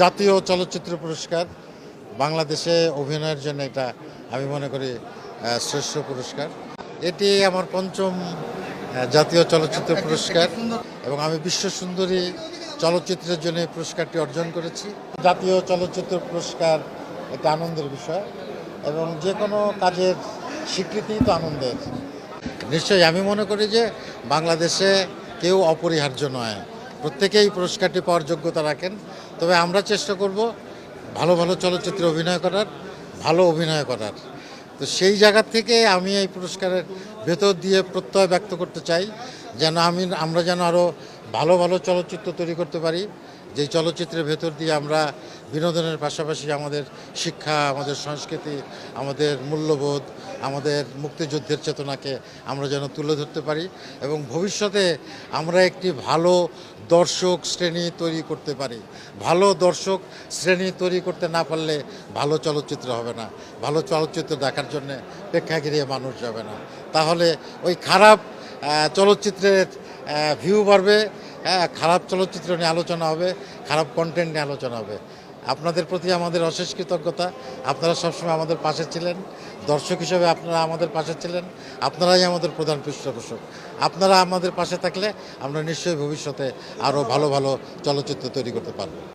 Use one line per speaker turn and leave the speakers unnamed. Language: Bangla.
জাতীয় চলচ্চিত্র পুরস্কার, বাংলাদেশে অভিনয়ের জন্য এটা আমি মনে করি শ্রেষ্ঠ পুরস্কার। এটি আমার পঞ্চম জাতীয় চলচ্চিত্র পুরস্কার এবং আমি বিশ্ব সুন্দরী চলচ্চিত্রের জন্য এই পুরস্কারটি অর্জন করেছি। জাতীয় চলচ্চিত্র পুরস্কার একটা আনন্দের বিষয় এবং যে কোনো কাজের স্বীকৃতি তো আনন্দের। নিশ্চয়ই আমি মনে করি যে বাংলাদেশে কেউ অপরিহার্য নয়। প্রত্যেকেই পুরস্কারটি পাওয়ার যোগ্যতা রাখেন। তবে আমরা চেষ্টা করব ভালো ভালো চলচ্চিত্রে অভিনয় করার, ভালো অভিনয় করার। তো সেই জায়গা থেকে আমি এই পুরস্কারের ভেতর দিয়ে প্রত্যয় ব্যক্ত করতে চাই। যেন আমি, আমরা যেন আরও ভালো ভালো চলচ্চিত্র তৈরি করতে পারি। যে চলচ্চিত্রের ভেতর দিয়ে আমরা বিনোদনের পাশাপাশি আমাদের শিক্ষা, আমাদের সংস্কৃতি, আমাদের মূল্যবোধ, আমাদের মুক্তিযুদ্ধের চেতনাকে আমরা যেন তুলে ধরতে পারি এবং ভবিষ্যতে আমরা একটি ভালো দর্শক শ্রেণি তৈরি করতে পারি। ভালো দর্শক শ্রেণি তৈরি করতে না পারলে ভালো চলচ্চিত্র হবে না। ভালো চলচ্চিত্র দেখার জন্য প্রেক্ষাগৃহে মানুষ যাবে না। তাহলে ওই খারাপ চলচ্চিত্রের ভিউ বাড়বে হ্যাঁ খারাপ চলচ্চিত্র নিয়ে আলোচনা হবে, খারাপ কন্টেন্ট নিয়ে আলোচনা হবে। আপনাদের প্রতি আমাদের অশেষ কৃতজ্ঞতা। আপনারা সবসময় আমাদের পাশে ছিলেন। দর্শক হিসেবে আপনারা আমাদের পাশে ছিলেন। আপনারাই আমাদের প্রধান পৃষ্ঠপোষক। আপনারা আমাদের পাশে থাকলে আমরা নিশ্চয়ই ভবিষ্যতে আরও ভালো ভালো চলচ্চিত্র তৈরি করতে পারব।